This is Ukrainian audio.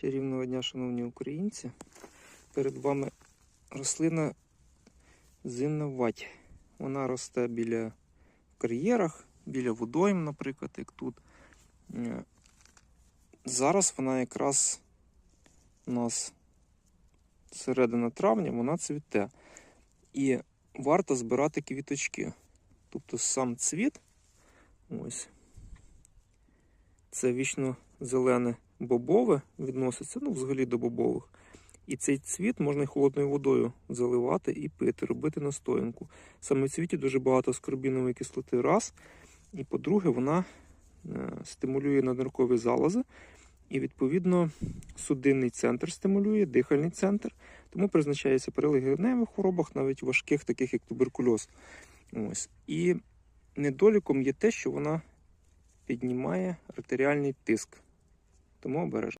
Чарівного дня, шановні українці. Перед вами рослина зимна вать. Вона росте біля кар'єрах, біля водойм, наприклад, як тут. Е, Зараз вона якраз у нас середина травня, вона цвіте. І варто збирати квіточки. Тобто сам цвіт, ось, це вічно зелене бобове відноситься, ну, взагалі до бобових. І цей цвіт можна й холодною водою заливати і пити, робити настоянку. Саме в цвіті дуже багато скорбінової кислоти, раз. І по-друге, вона е, стимулює надниркові залози. І, відповідно, судинний центр стимулює, дихальний центр. Тому призначається при легеневих хворобах, навіть важких, таких як туберкульоз. Ось. І недоліком є те, що вона піднімає артеріальний тиск. Тому обережно.